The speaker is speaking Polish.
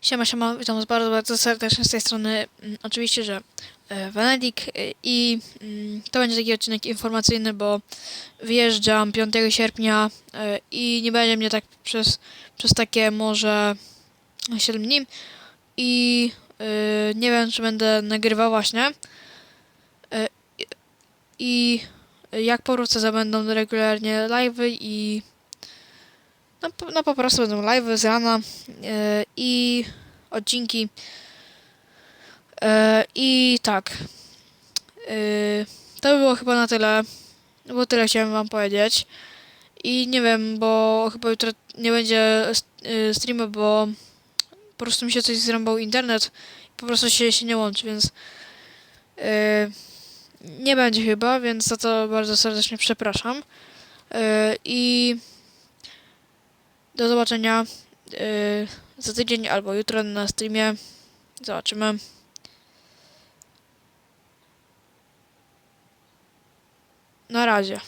Siema, siema, witam was bardzo, bardzo serdecznie z tej strony. mm, Oczywiście, że e, Wenedik e, i mm, to będzie taki odcinek informacyjny, bo wyjeżdżam 5 sierpnia e, i nie będzie mnie tak przez, przez takie może 7 dni i nie wiem, czy będę nagrywał właśnie i- jak powrócę, to będą regularnie live'y i no, no po prostu będą live'y z rana e, i odcinki. E, I tak. E, to by było chyba na tyle. Bo tyle chciałem wam powiedzieć. I nie wiem, bo chyba jutro nie będzie st- streama, bo po prostu mi się coś zrąbał internet. Po prostu się, się nie łączy, więc e, nie będzie chyba, więc za to bardzo serdecznie przepraszam. E, I do zobaczenia yy, za tydzień albo jutro na streamie. Zobaczymy. Na razie.